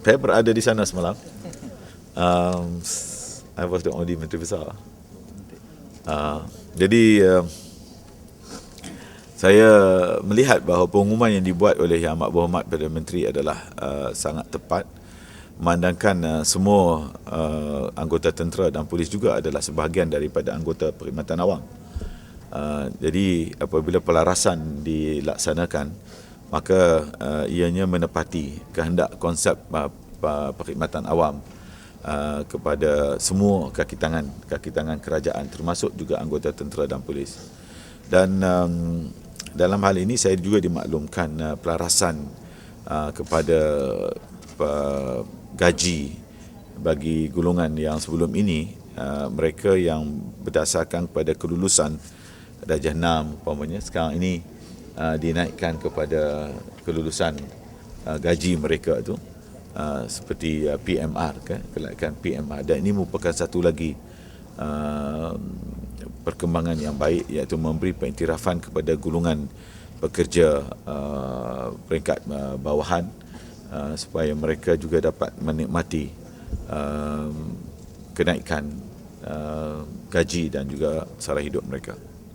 saya berada di sana semalam. Um, I was the only menteri besar. Uh, jadi uh, saya melihat bahawa pengumuman yang dibuat oleh Yang Amat Berhormat Perdana Menteri adalah uh, sangat tepat memandangkan uh, semua uh, anggota tentera dan polis juga adalah sebahagian daripada anggota perkhidmatan awam. Uh, jadi apabila pelarasan dilaksanakan maka uh, ianya menepati kehendak konsep uh, perkhidmatan awam uh, kepada semua kaki tangan kaki tangan kerajaan termasuk juga anggota tentera dan polis. Dan um, dalam hal ini saya juga dimaklumkan uh, pelarasan uh, kepada uh, gaji bagi golongan yang sebelum ini uh, mereka yang berdasarkan kepada kelulusan darjah 6 umpamanya sekarang ini uh, dinaikkan kepada kelulusan uh, gaji mereka itu uh, seperti PMR kan kelaikan PMR dan ini merupakan satu lagi perkembangan yang baik iaitu memberi pengiktirafan kepada golongan pekerja peringkat bawahan supaya mereka juga dapat menikmati uh, kenaikan gaji dan juga sara hidup mereka.